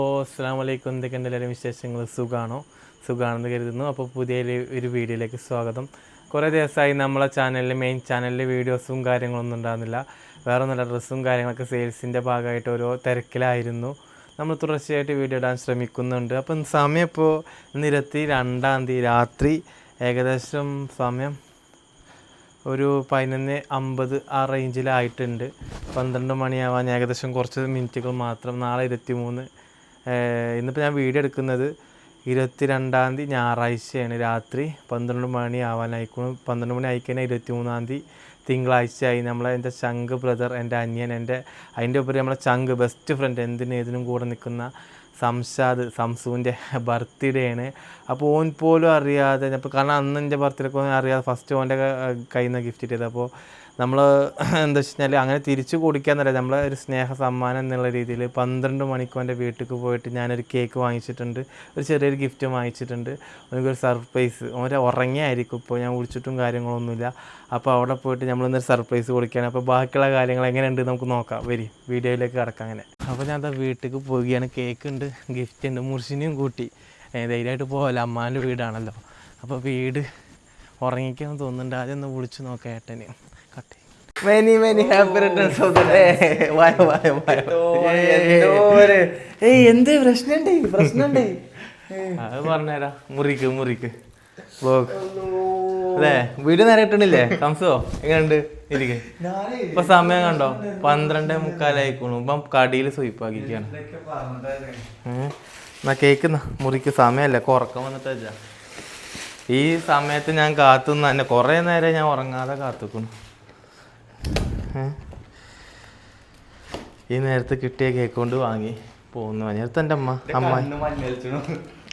ഓ അസ്സാം വലൈക്കും എന്തൊക്കെയുണ്ട് എല്ലാവരും വിശേഷങ്ങൾ? സുഖമാണോ സുഖമാണെന്ന് കരുതുന്നു. അപ്പോൾ പുതിയ ഒരു വീഡിയോയിലേക്ക് സ്വാഗതം. കുറേ ദിവസമായി നമ്മളെ ചാനലിൽ മെയിൻ ചാനലിൽ വീഡിയോസും കാര്യങ്ങളൊന്നും ഉണ്ടാകുന്നില്ല വേറെ നല്ല ഡ്രസ്സും കാര്യങ്ങളൊക്കെ സെയിൽസിന്റെ ഭാഗമായിട്ട് ഓരോ തിരക്കിലായിരുന്നു. നമ്മൾ തുടർച്ചയായിട്ട് വീഡിയോ ഇടാൻ ശ്രമിക്കുന്നുണ്ട്. അപ്പം സമയം ഇപ്പോൾ നിരത്തി രണ്ടാം തീയതി രാത്രി. ഏകദേശം സമയം ഒരു പതിനൊന്ന് അമ്പത് ആ റേഞ്ചിലായിട്ടുണ്ട് പന്ത്രണ്ട് മണിയാവാൻ ഏകദേശം കുറച്ച് മിനിറ്റുകൾ മാത്രം. നാളെ ഇരുപത്തി മൂന്ന് ഇന്നിപ്പോൾ ഞാൻ വീഡിയോ എടുക്കുന്നത് ഇരുപത്തി രണ്ടാം തീയതി ഞായറാഴ്ചയാണ് രാത്രി പന്ത്രണ്ട് മണി ആവാനായിക്കണം പന്ത്രണ്ട് മണി ആയിക്കഴിഞ്ഞാൽ ഇരുപത്തി മൂന്നാം തീയതി തിങ്കളാഴ്ചയായി നമ്മളെ എന്റെ ചങ്ക് ബ്രദർ എന്റെ അനിയൻ എന്റെ അതിന്റെ ഉപരി നമ്മളെ ചങ്ക് ബെസ്റ്റ് ഫ്രണ്ട് എന്തിനും ഏതിനും കൂടെ നിൽക്കുന്ന സംഷാദ് സംസുവിന്റെ ബർത്ത്ഡേ ആണ് അപ്പോൾ ഓൻ പോലും അറിയാതെ അപ്പോൾ കാരണം അന്ന് എന്റെ ബർത്ത്ഡേക്ക് ഒന്നും അറിയാതെ ഫസ്റ്റ് ഓന്റെ കയ്യിൽ നിന്ന് ഗിഫ്റ്റ് ചെയ്തത് അപ്പോൾ നമ്മൾ എന്താ വെച്ച് കഴിഞ്ഞാൽ അങ്ങനെ തിരിച്ചു കൊടുക്കാന്നല്ല നമ്മളെ ഒരു സ്നേഹ സമ്മാനം എന്നുള്ള രീതിയിൽ പന്ത്രണ്ട് മണിക്കൂർ എന്റെ വീട്ടിലേക്ക് പോയിട്ട് ഞാനൊരു കേക്ക് വാങ്ങിച്ചിട്ടുണ്ട്. ഒരു ചെറിയൊരു ഗിഫ്റ്റ് വാങ്ങിച്ചിട്ടുണ്ട്. എനിക്കൊരു സർപ്രൈസ് ഓരെ ഉറങ്ങിയായിരിക്കും ഇപ്പോൾ ഞാൻ വിളിച്ചിട്ടും കാര്യങ്ങളൊന്നുമില്ല. അപ്പോൾ അവിടെ പോയിട്ട് നമ്മളിന്നൊരു സർപ്രൈസ് കൊടുക്കുകയാണ്. അപ്പോൾ ബാക്കിയുള്ള കാര്യങ്ങൾ എങ്ങനെയുണ്ട് നമുക്ക് നോക്കാം. വരി വീഡിയോയിലേക്ക് കിടക്കാം അങ്ങനെ. അപ്പോൾ ഞാൻ അതാ വീട്ടിലേക്ക് പോവുകയാണ്. കേക്ക് ഉണ്ട് ഗിഫ്റ്റ് ഉണ്ട്. മുർഷിനെയും കൂട്ടി. ധൈര്യമായിട്ട് പോകല്ലോ അമ്മാന്റെ വീടാണല്ലോ. അപ്പോൾ വീട് ഉറങ്ങിക്കാൻ തോന്നുന്നുണ്ട്. ആദ്യം ഒന്ന് വിളിച്ച് നോക്കാം ഏട്ടന്. Many many happy returns of the day വായ വായ വായ ഏയ് എന്ത് പ്രശ്നമുണ്ട്? പ്രശ്നമുണ്ട്. അത് പറഞ്ഞുതരാം മുറിക്ക് മുറിക്ക്. ബ്ലോഗ് അല്ലേ? വീട് നേരെ കിട്ടണില്ലേ സംസോ എങ്ങനെയുണ്ട്? ഇരിക്കെ. ഇപ്പൊ സമയം കണ്ടോ? പന്ത്രണ്ടേ മുക്കാലായിക്കണു ഇപ്പം കടിയിൽ സ്വയിപ്പാക്കിക്കാണ് എന്നാ കേക്കുന്ന മുറിക്ക് സമയമല്ല ഉറക്കം വന്നിട്ട് വെച്ചാ ഈ സമയത്ത് ഞാൻ കാത്തുന്ന എന്നെ കുറേ നേരം ഞാൻ ഉറങ്ങാതെ കാത്തുക്കുന്നു. ഈ നേരത്തെ കിട്ടിയ കേക്ക് കൊണ്ട് വാങ്ങി പോകുന്നു. നേരത്തെ എന്റെ അമ്മ. അമ്മായി.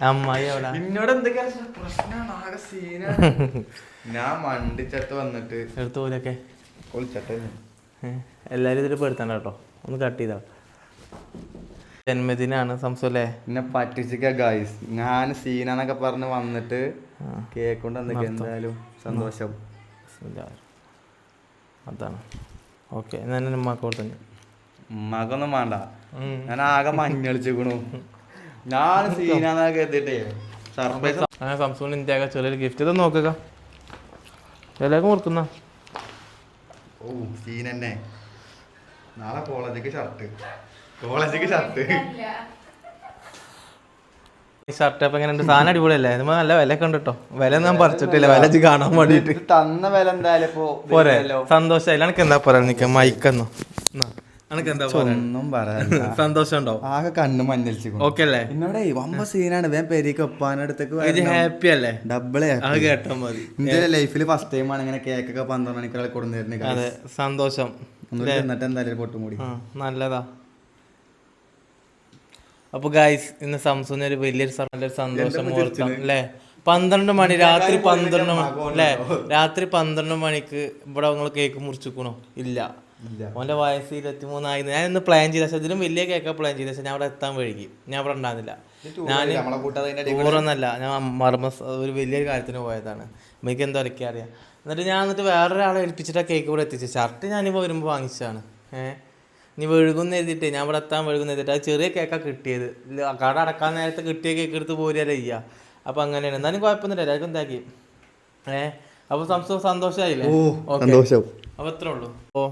അമ്മായി എവിടെ? എന്നോട് എന്തൊക്കെയാ പ്രശ്നമാണ് ആകെ സീനാണ് ഞാൻ മണ്ടിച്ചട്ട് വന്നിട്ട് എടുത്തു പോലൊക്കെ എല്ലാരും ഇതിൽ പെടുത്തണ്ട കേട്ടോ. ഒന്ന് കട്ട് ചെയ്താ ജന്മദിനാണ് സംസുല്ലേ എന്നെ പറ്റിച്ചിക്ക ഗൈസ് ഞാൻ സീനാന്നൊക്കെ പറഞ്ഞ് വന്നിട്ട് കേക്ക് കൊണ്ട് എന്തൊക്കെ എന്തായാലും സന്തോഷം. അതാണ്. ഓക്കെ ഞാൻ എന്റെ ഉമ്മാക്ക് കൊടുത്തു മകൊന്നും വേണ്ട. ഞാൻ ആകെ മഞ്ഞളിച്ചിക്കണു ഞാൻ സീനാന്നൊക്കെ കരുതിട്ടേ സർപ്രൈസ്. അങ്ങനെ സംസൂണിന് ഇന്ത്യ ചെറിയൊരു ഗിഫ്റ്റ് ഇത് നോക്കുക. എല്ലാവർക്കും കൊടുക്കുന്ന. ഓ സീൻ തന്നെ. നാളെ കോളേജിലേക്ക് ഷർട്ട്. കോളേജിലേക്ക് ഷർട്ട്. ഷർട്ട് അപ്പൊ എങ്ങനെ ഉണ്ട് സാധനം അടിപൊളിയല്ലേ? ഇത് നല്ല വില ഉണ്ട് വില ഞാൻ പറിച്ചിട്ടില്ല. വില കാണാൻ വേണ്ടിട്ട് തന്ന വില എന്തായാലും പോരെ. സന്തോഷം എനിക്ക് എന്താ പറയാ നിക്ക മൈക്കെന്നോ. എനിക്ക് എന്താ പറയാ ഒന്നും പറയാനില്ല സന്തോഷം ഉണ്ടോ? ആകെ കണ്ണ് മഞ്ഞളിച്ചിക്കണു ഓക്കെ അല്ലേ? എന്നോടേ വമ്പ സീനാണ്. വേൻ പെരീക്ക് ഒപ്പാനടുത്തേക്ക് ഹാപ്പി അല്ലേ? ഡബിൾ കേട്ടാ മതി. എന്റെ ലൈഫിൽ ഫസ്റ്റ് ടൈം ആണ് ഇങ്ങനെ കേക്കൊക്കെ പന്ത്രണ്ട് മണിക്കൂർ കൊടുന്നിരുന്നത് സന്തോഷം. എന്നിട്ട് എന്തായാലും പൊട്ടും കൂടി. നല്ലതാ. അപ്പൊ ഗായ്സ് ഇന്ന് സംസോന് ഒരു വലിയൊരു നല്ലൊരു സന്തോഷം മുഹൂർത്തം അല്ലേ? പന്ത്രണ്ട് മണി രാത്രി പന്ത്രണ്ട് മണി അല്ലേ? രാത്രി പന്ത്രണ്ട് മണിക്ക് ഇവിടെ നിങ്ങൾ കേക്ക് മുറിച്ചിക്കണോ. ഇല്ല. ഓന്റെ വയസ്സ് ഇരുപത്തിമൂന്നായി ഞാൻ ഇന്ന് പ്ലാൻ ചെയ്ത പക്ഷെ ഇതിലും വലിയ കേക്കാ പ്ലാൻ ചെയ്ത പക്ഷെ ഞാൻ അവിടെ എത്താൻ വഴുകി ഞാൻ അവിടെ ഉണ്ടാകുന്നില്ല ഞാൻ കൂട്ടാതെ ടൂറൊന്നല്ല ഞാൻ മർമ്മ ഒരു വലിയൊരു കാര്യത്തിന് പോയതാണ്. എനിക്ക് എന്താ ഇറക്കി അറിയാം. എന്നിട്ട് ഞാൻ എന്നിട്ട് വേറൊരാളെ ഏൽപ്പിച്ചിട്ട് ആ കേക്ക് ഇവിടെ എത്തിച്ചു. ഷർട്ട് ഞാനിപ്പോൾ വരുമ്പോൾ വാങ്ങിച്ചതാണ്. ഏഹ് നീ വെഴുകുന്ന എഴുതിയിട്ട് ഞാൻ ഇവിടെ എത്താൻ വെഴുകുന്ന എഴുതിയിട്ട്. അത് ചെറിയ കേക്കാണ് കിട്ടിയത്. കട അടക്കാൻ നേരത്തെ കിട്ടിയ കേക്ക് എടുത്ത് പോരല്ലേ ചെയ്യുക അപ്പൊ അങ്ങനെയാണ്. എന്നാലും കുഴപ്പമൊന്നുമില്ല എല്ലാവർക്കും എന്താക്കി ഏ? അപ്പോൾ സംശയം സന്തോഷമായില്ലേ അപ്പൊ സന്തോഷം. അപ്പോൾ അത്രേ ഉള്ളൂ. ഓ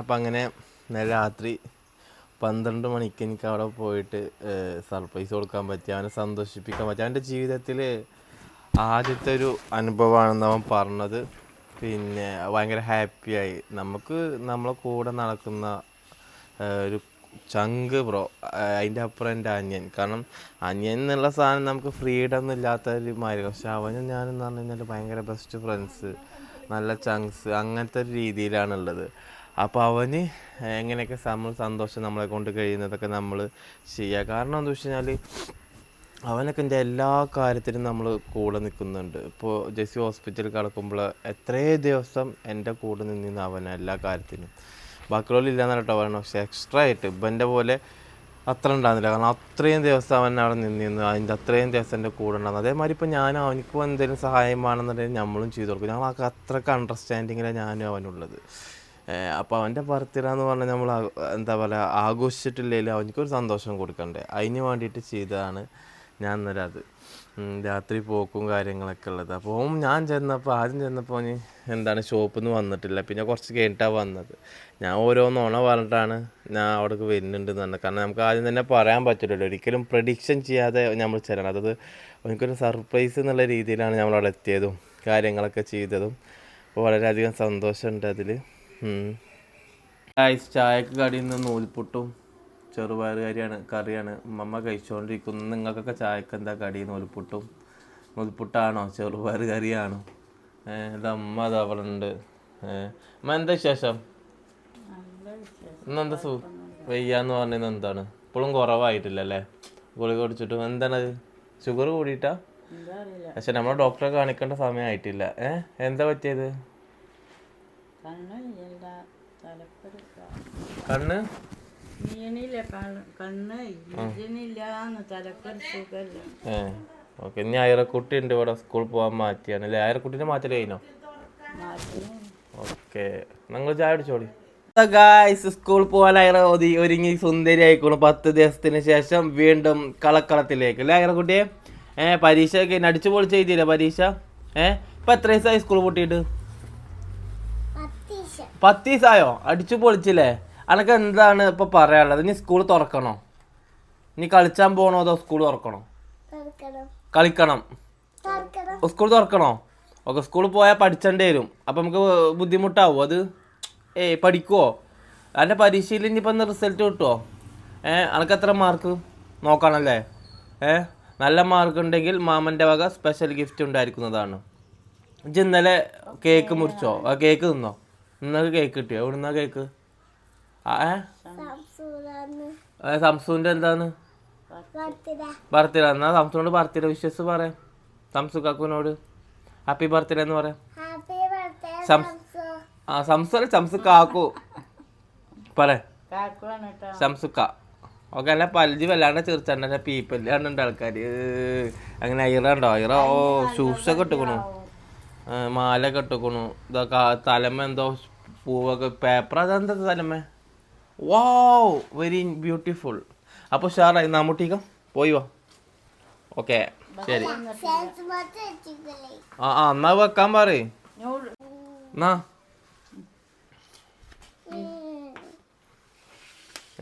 അപ്പൊ അങ്ങനെ രാത്രി പന്ത്രണ്ട് മണിക്ക് എനിക്ക് അവിടെ പോയിട്ട് സർപ്രൈസ് കൊടുക്കാൻ പറ്റി. അവനെ സന്തോഷിപ്പിക്കാൻ പറ്റി. അവന്റെ ജീവിതത്തിൽ ആദ്യത്തെ ഒരു അനുഭവമാണെന്ന് അവൻ പറഞ്ഞത്. പിന്നെ ഭയങ്കര ഹാപ്പിയായി നമുക്ക് നമ്മളെ കൂടെ നടക്കുന്ന ആ, ഒരു ചങ്ക് ബ്രോ അതിന്റെ അപ്പുറം എന്റെ അനിയൻ. കാരണം അനിയൻ എന്നുള്ള സാധനം നമുക്ക് ഫ്രീഡം ഒന്നും ഇല്ലാത്ത ഒരു മാതിരി പക്ഷെ അവനും ഞാനെന്ന് പറഞ്ഞു കഴിഞ്ഞാൽ ഭയങ്കര ബെസ്റ്റ് ഫ്രണ്ട്സ് നല്ല ചങ്ക്സ് അങ്ങനത്തെ ഒരു രീതിയിലാണുള്ളത്. അപ്പോൾ അവന് എങ്ങനെയൊക്കെ നമ്മൾ സന്തോഷം നമ്മളെ കൊണ്ട് കഴിയുന്നതൊക്കെ നമ്മൾ ചെയ്യുക കാരണം എന്താ വെച്ച് കഴിഞ്ഞാൽ അവനൊക്കെ എന്റെ എല്ലാ കാര്യത്തിനും നമ്മൾ കൂടെ നിൽക്കുന്നുണ്ട് ഇപ്പോൾ ജെസ്സി ഹോസ്പിറ്റലിൽ കിടക്കുമ്പോൾ എത്രേ ദിവസം എന്റെ കൂടെ നിന്നിരുന്നു അവൻ എല്ലാ കാര്യത്തിനും ബാക്കിയുള്ളവർ ഇല്ലാന്ന് കേട്ടോ പറയണം പക്ഷെ എക്സ്ട്രാ ആയിട്ട് ഇവന്റെ പോലെ അത്ര ഉണ്ടാകുന്നില്ല. കാരണം അത്രയും ദിവസം അവൻ അവിടെ നിന്നിരുന്നു. അതിന്റെ അത്രയും ദിവസം എന്റെ കൂടെ ഉണ്ടാകുന്നു അതേമാതിരി ഇപ്പോൾ ഞാൻ അവനിക്കും എന്തെങ്കിലും സഹായം വേണമെന്നുണ്ടെങ്കിൽ നമ്മളും ചെയ്തു കൊടുക്കും. ഞങ്ങൾ അത്രയ്ക്ക് അണ്ടർസ്റ്റാൻഡിങ്ങിലാണ് ഞാനും അവനുള്ളത്. അപ്പോൾ അവന്റെ ബർത്ത്ഡേ പറഞ്ഞാൽ നമ്മൾ എന്താ പറയുക ആഘോഷിച്ചിട്ടില്ലെങ്കിൽ അവനിക്കൊരു സന്തോഷം കൊടുക്കണ്ടേ. അതിന് വേണ്ടിയിട്ട് ചെയ്തതാണ് ഞാൻ ഇന്നലെ അത്. രാത്രി പോക്കും കാര്യങ്ങളൊക്കെ ഉള്ളത്. അപ്പോൾ ഞാൻ ചെന്നപ്പോൾ ആദ്യം ചെന്നപ്പോൾ എന്താണ് ഷോപ്പിൽ നിന്ന് വന്നിട്ടില്ല. പിന്നെ കുറച്ച് കഴിഞ്ഞിട്ടാണ് വന്നത്. ഞാൻ ഓരോ നുണ പറഞ്ഞിട്ടാണ് ഞാൻ അവിടേക്ക് വരുന്നുണ്ട് എന്ന് കാരണം നമുക്ക് ആദ്യം തന്നെ പറയാൻ പറ്റില്ലല്ലോ. ഒരിക്കലും പ്രഡിക്ഷൻ ചെയ്യാതെ നമ്മൾ ചെല്ലണം. അതായത് എനിക്കൊരു സർപ്രൈസ് എന്നുള്ള രീതിയിലാണ് നമ്മൾ അവിടെ എത്തിയതും കാര്യങ്ങളൊക്കെ ചെയ്തതും. അപ്പോൾ വളരെയധികം സന്തോഷമുണ്ട് അതിൽ ഐസ് ചായക്ക് കടിയിൽ നിന്ന് നൂൽപുട്ടും ചെറുപയർ കറിയാണ് കറിയാണ് മമ്മ കഴിച്ചുകൊണ്ടിരിക്കുന്നു നിങ്ങൾക്കൊക്കെ ചായക്ക് എന്താ കടി? നൂൽപുട്ടും. നൂൽപുട്ടാണോ? ചെറുപയർ കറിയാണോ? ഇത് അമ്മ അത് അവിടെ ഉണ്ട്. അമ്മ എന്താ വിശേഷം? ഇന്നെന്താ സു വയ്യാന്ന് പറഞ്ഞത് എന്താണ്? ഇപ്പോഴും കുറവായിട്ടില്ല അല്ലേ? ഗുളിക കുടിച്ചിട്ടും എന്താണത് ഷുഗർ കൂടിയിട്ടാ? പക്ഷെ നമ്മളെ ഡോക്ടറെ കാണിക്കേണ്ട സമയമായിട്ടില്ല ഏഹ് എന്താ പറ്റിയത്? കണ്ണ് കണ്ണ്? കണ്ണ് ഏ. ഓക്കെ ഇനി അയറക്കുട്ടി ഉണ്ട് ഇവിടെ സ്കൂളിൽ പോകാൻ മാറ്റിയാണ്. അല്ലേ? അയറക്കുട്ടീനെ മാറ്റൽ കഴിഞ്ഞോ? ഓക്കെ നിങ്ങൾ ചായ അടിച്ചോളി ഗായ്സ് സ്കൂൾ പോകാൻ അയറ ഒതി ഒരുങ്ങി സുന്ദരി ആയിക്കോളും പത്ത് ദിവസത്തിന് ശേഷം വീണ്ടും കളക്കളത്തിലേക്ക്. അല്ലേ അയറക്കുട്ടിയെ? ഏ പരീക്ഷ ഒക്കെ അടിച്ചു പൊളിച്ച് എഴുതിയില്ലേ പരീക്ഷ? ഏ ഇപ്പൊ എത്ര ദിവസമായി സ്കൂൾ പൊട്ടിയിട്ട്? പത്ത് ദിവസമായോ അടിച്ചു പൊളിച്ചില്ലേ? അനക്ക് എന്താണ് ഇപ്പൊ പറയാനുള്ളത്? ഇനി സ്കൂൾ തുറക്കണോ? നീ കളിച്ചാൻ പോകണോ അതോ സ്കൂൾ തുറക്കണോ. കളിക്കണം. സ്കൂൾ തുറക്കണോ? ഓക്കെ സ്കൂളിൽ പോയാൽ പഠിച്ചേണ്ടി വരും. അപ്പം നമുക്ക് ബുദ്ധിമുട്ടാവും അത്? ഏ പഠിക്കുവോ? അതിന്റെ പരീക്ഷയിൽ ഇനിയിപ്പം റിസൾട്ട് കിട്ടുമോ ഏ അനക്ക് എത്ര മാർക്ക്? നോക്കണല്ലേ? ഏ നല്ല മാർക്ക് ഉണ്ടെങ്കിൽ മാമന്റെ വക സ്പെഷ്യൽ ഗിഫ്റ്റ് ഉണ്ടായിരിക്കുന്നതാണ്. ഇജ്ജ് ഇന്നലെ കേക്ക് മുറിച്ചോ? ആ കേക്ക് തിന്നോ? ഇന്നൊക്കെ കേക്ക് കിട്ടിയോ? എവിടുന്നാ കേക്ക് ഏ, സംസുവിന്റെ എന്താണ് ബർത്ത്ഡേ. എന്നാ സംസുനോട് ബർത്ത്ഡേ വിഷസ് പറയാം. സംസു കാക്കുവിനോട്. ഹാപ്പി ബർത്ത്ഡേ എന്ന് പറയാം. സംസ് ആ സംസു അല്ല സംസു കാക്കു. പറ. സംസുക്ക ഓക്കെ അല്ല പലജി വല്ലാണ്ട് ചെറുച്ചണ്ട പീപ്പല്ലാണ്ട് ആൾക്കാർ അങ്ങനെ ഐറുണ്ടോ അയറ ഓ ഷൂസൊക്കെ ഇട്ടുക്കണു. മാല കെട്ടുക്കണു ഇതൊക്കെ തലമ എന്തോ പൂവൊക്കെ പേപ്പർ അതെന്താ തലമ വാവ് വെരി ബ്യൂട്ടിഫുൾ. അപ്പോൾ ഉഷാറായി നാമുട്ടിക്ക. പോയി വാ. ഓക്കെ. ശരി. ആ ആ എന്നാ വെക്കാൻ പറയ്. എന്നാ?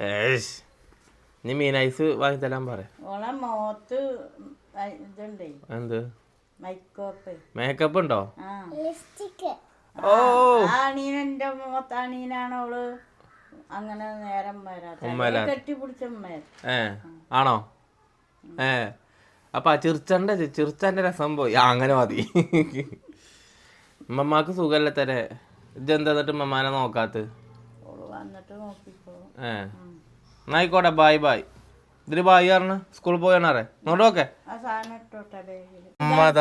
ഏഷ് നീ മീൻ ഐസ് വാങ്ങി തരാൻ പറ എന്ത്? മൈക്കോപ്പ്. ഉണ്ടോ? ഓ. ആണീനെന്റെ മുഖത്ത് ആണീനാണ് അവൾ അങ്ങനെ നേരം വരാത്ത ഉമ്മലാ. കെട്ടിപ്പിടിച്ച ഏ ആണോ? ഏ അപ്പൊ ആ ചിർച്ചന്റെ ചിർച്ചന്റെ രസം പോയി. അങ്ങനെ മതി. ഉമ്മമാക്ക് സുഖല്ല തരെ? ഇജ്ജെന്താ എന്നിട്ട് ഉമ്മമാനെ നോക്കാത്ത? ഏ എന്നായിക്കോട്ടെ ബായ് ബായ് ഇതിൽ ബായ് പറഞ്ഞ സ്കൂളിൽ പോയണറേ നോട്ടോക്കെ ഉമ്മത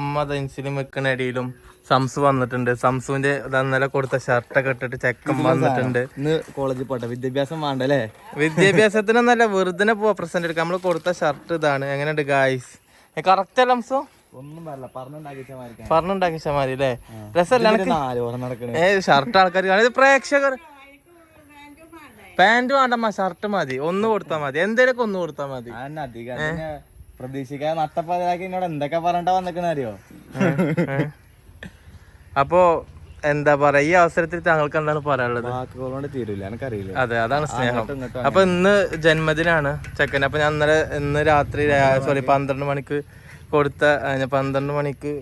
ഉമ്മത ഇൻസുലിൻ വെക്കണടിയിലും സംസു വന്നിട്ടുണ്ട്. സംസുവിന്റെ ഇന്നലെ കൊടുത്ത ഷർട്ടൊക്കെ ഇട്ടിട്ട് ചെക്കൻ വന്നിട്ടുണ്ട്. ഇന്ന് കോളേജിൽ പോട്ടെ. വിദ്യാഭ്യാസം വേണ്ടല്ലേ? വിദ്യാഭ്യാസത്തിനൊന്നല്ല വെറുതെ പോവാ. പ്രസന്റ് എടുക്കാം നമ്മൾ കൊടുത്ത ഷർട്ട് ഇതാണ്. എങ്ങനെയുണ്ട് ഗായ്സ് കറക്റ്റ് അല്ല സംസു ഒന്നും പറയല്ല. പറഞ്ഞുണ്ടാക്കിച്ച മാതിരി അല്ലേ? രസമല്ല ഏ ഷർട്ട് ആൾക്കാർ ഇത് പ്രേക്ഷകർ പാന്റ് വേണ്ടമ്മ ഷർട്ട് മതി. ഒന്ന് കൊടുത്താ മതി. എന്തേലൊക്കെ ഒന്ന് കൊടുത്താ മതി. പ്രതീക്ഷിക്കാതെ നട്ടപ്പാതിരാക്കി എന്നോട് എന്തൊക്കെ പറഞ്ഞിട്ടാ വന്നിക്കണ അറിയോ? അപ്പോ എന്താ പറയാ ഈ അവസരത്തിൽ താങ്കൾക്ക് എന്താണ് പറയാനുള്ളത്? തീരൂല എനിക്കറിയില്ല. അതെ അതാണ് സ്നേഹം. അപ്പൊ ഇന്ന് ജന്മദിനാണ് ചെക്കൻ അപ്പൊ ഞാൻ ഇന്നലെ ഇന്ന് രാത്രി സോറി പന്ത്രണ്ട് മണിക്ക് കൊടുത്ത പന്ത്രണ്ട് മണിക്ക്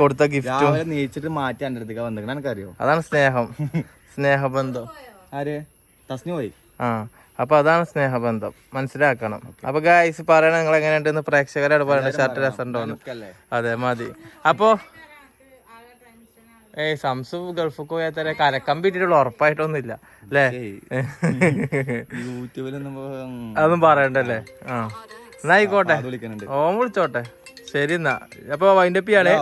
കൊടുത്ത ഗിഫ്റ്റ്. നീച്ചിട്ട് മാറ്റി എന്റെ അടുത്തേക്ക് വന്നിക്കണ എനിക്കറിയോ? അതാണ് സ്നേഹം. സ്നേഹബന്ധം. ആര്? തസ്നി പോയി? ആ അപ്പൊ അതാണ് സ്നേഹബന്ധം. മനസ്സിലാക്കണം. അപ്പൊ ഗായ്സ് പറയണ നിങ്ങൾ എങ്ങനെയുണ്ടെന്ന് പ്രേക്ഷകരോട് പറയണ. ഷർട്ട് രസം ഉണ്ടോന്ന് അതെ മതി. അപ്പോ ഏയ് സംസു ഗൾഫ് പോയാൽ തന്നെ കരക്കം പറ്റിയിട്ടുള്ള ഉറപ്പായിട്ടൊന്നുമില്ല അല്ലേ? അതൊന്നും പറയണ്ടല്ലേ? ആ. എന്നാ ആയിക്കോട്ടെ വിളിക്കുന്നുണ്ട് ഓൻ വിളിച്ചോട്ടെ. ശരി എന്നാ. അപ്പൊ വൈൻഡപ്പ് ചെയ്യാണേ